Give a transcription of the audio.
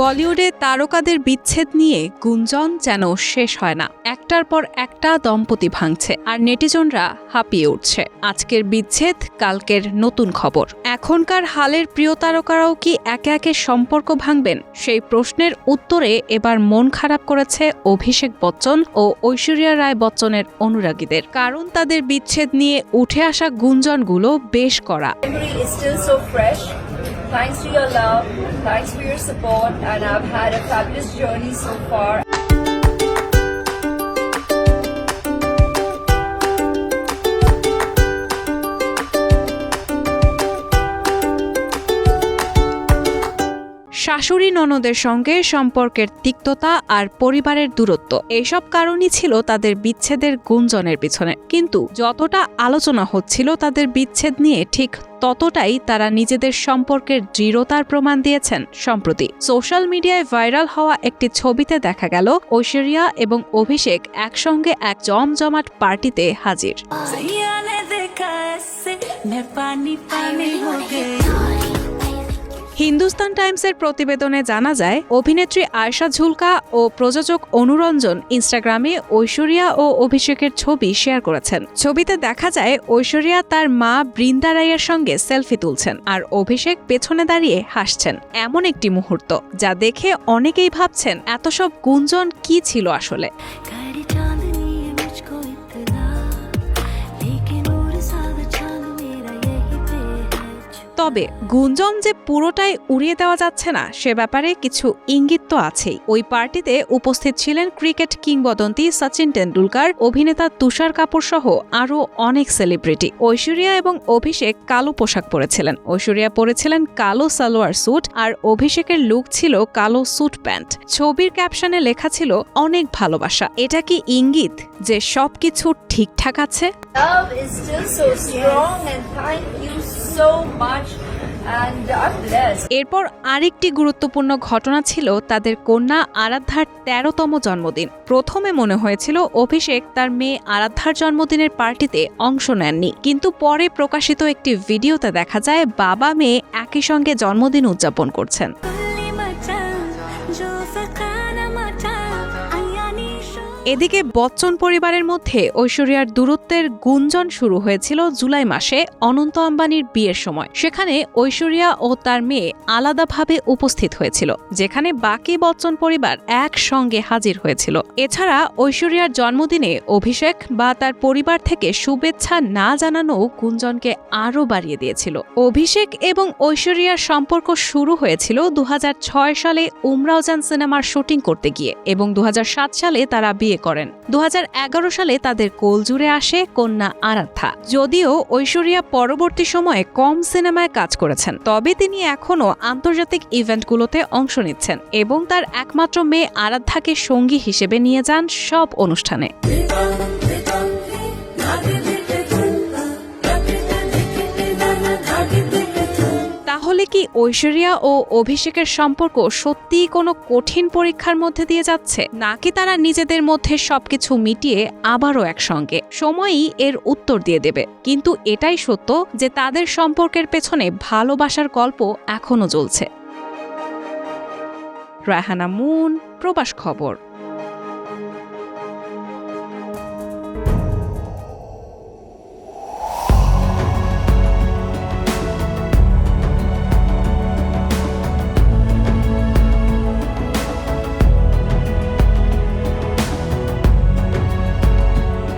বলিউডে তারকাদের বিচ্ছেদ নিয়ে গুঞ্জন যেন শেষ হয় না। একটার পর একটা দম্পতি ভাঙছে আর নেটিজনরা হাঁপিয়ে উঠছে। আজকের বিচ্ছেদ, কালকের নতুন খবর। এখনকার হালের প্রিয় তারকারাও কি একে একে সম্পর্ক ভাঙবেন? সেই প্রশ্নের উত্তরে এবার মন খারাপ করেছে অভিষেক বচ্চন ও ঐশ্বরিয়া রায় বচ্চনের অনুরাগীদের। কারণ তাদের বিচ্ছেদ নিয়ে উঠে আসা গুঞ্জনগুলো বেশ করা Thanks to your love, thanks for your support, and I've had a fabulous journey so far. শাশুড়ি ননদের সঙ্গে সম্পর্কের তিক্ততা আর পরিবারের দূরত্ব। এসব কারণই ছিল তাদের বিচ্ছেদের গুঞ্জনের পিছনে। কিন্তু যতটা আলোচনা হচ্ছিল তাদের বিচ্ছেদ নিয়ে ঠিক ততটাই তারা নিজেদের সম্পর্কের দৃঢ়তার প্রমাণ দিয়েছেন সম্প্রতি। সোশ্যাল মিডিয়ায় ভাইরাল হওয়া একটি ছবিতে দেখা গেল ঐশ্বরিয়া এবং অভিষেক একসঙ্গে এক জমজমাট পার্টিতে হাজির। হিন্দুস্তান টাইমসের প্রতিবেদনে জানা যায়, অভিনেত্রী আয়শা ঝুলকা ও প্রযোজক অনুরঞ্জন ইনস্টাগ্রামে ঐশ্বরিয়া ও অভিষেকের ছবি শেয়ার করেছেন। ছবিতে দেখা যায়, ঐশ্বরিয়া তার মা বৃন্দা রায়ের সঙ্গে সেলফি তুলছেন আর অভিষেক পেছনে দাঁড়িয়ে হাসছেন। এমন একটি মুহূর্ত, যা দেখে অনেকেই ভাবছেন, এত সব গুঞ্জন কি ছিল আসলে? তবে গুঞ্জন যে পুরোটাই উড়িয়ে দেওয়া যাচ্ছে না সে ব্যাপারে কিছু ইঙ্গিত তো আছেই। ওই পার্টিতে উপস্থিত ছিলেন ক্রিকেট কিংবদন্তি সচিন টেন্ডুলকার অভিনেতা তুষার কাপুর সহ আরও অনেক সেলিব্রিটি। ঐশ্বরিয়া এবং অভিষেক কালো পোশাক পরেছিলেন। ঐশ্বরিয়া পরেছিলেন কালো সালোয়ার স্যুট আর অভিষেকের লুক ছিল কালো স্যুট প্যান্ট। ছবির ক্যাপশনে লেখা ছিল অনেক ভালোবাসা। এটা কি ইঙ্গিত যে সবকিছু ঠিকঠাক আছে? Love is still so strong, and thank you so much. এরপর আরেকটি গুরুত্বপূর্ণ ঘটনা ছিল তাদের কন্যা আরাধ্যার তেরোতম জন্মদিন। প্রথমে মনে হয়েছিল অভিষেক তার মেয়ে আরাধ্যার জন্মদিনের পার্টিতে অংশ নেননি। কিন্তু পরে প্রকাশিত একটি ভিডিওতে দেখা যায় বাবা মেয়ে একই সঙ্গে জন্মদিন উদযাপন করছেন। এদিকে বচ্চন পরিবারের মধ্যে ঐশ্বরিয়ার দূরত্বের গুঞ্জন শুরু হয়েছিল জুলাই মাসে অনন্ত আম্বানির বিয়ের সময়। সেখানে ঐশ্বরিয়া ও তার মেয়ে আলাদাভাবে উপস্থিত হয়েছিল, যেখানে বাকি বচ্চন পরিবার একসঙ্গে হাজির হয়েছিল। এছাড়া ঐশ্বরিয়ার জন্মদিনে অভিষেক বা তার পরিবার থেকে শুভেচ্ছা না জানানো গুঞ্জনকে আরও বাড়িয়ে দিয়েছিল। অভিষেক এবং ঐশ্বরিয়ার সম্পর্ক শুরু হয়েছিল দু হাজার ছয় সালে উমরাওজান সিনেমার শুটিং করতে গিয়ে এবং দু হাজার সাত সালে তারা বিয়ে করেন। দু হাজার এগারো সালে তাদের কোলজুড়ে আসে কন্যা আরাধ্যা। যদিও ঐশ্বরিয়া পরবর্তী সময়ে কম সিনেমায় কাজ করেছেন, তবে তিনি এখনও আন্তর্জাতিক ইভেন্টগুলোতে অংশ নিচ্ছেন এবং তার একমাত্র মেয়ে আরাধ্যাকে সঙ্গী হিসেবে নিয়ে যান সব অনুষ্ঠানে। তাহলে কি ঐশ্বরিয়া ও অভিষেকের সম্পর্ক সত্যিই কোনো কঠিন পরীক্ষার মধ্যে দিয়ে যাচ্ছে? নাকি তারা নিজেদের মধ্যে সবকিছু মিটিয়ে আবারও একসঙ্গে? সময়ই এর উত্তর দিয়ে দেবে। কিন্তু এটাই সত্য যে তাদের সম্পর্কের পেছনে ভালোবাসার গল্প এখনও চলছে রাহানা মুন, প্রবাস খবর।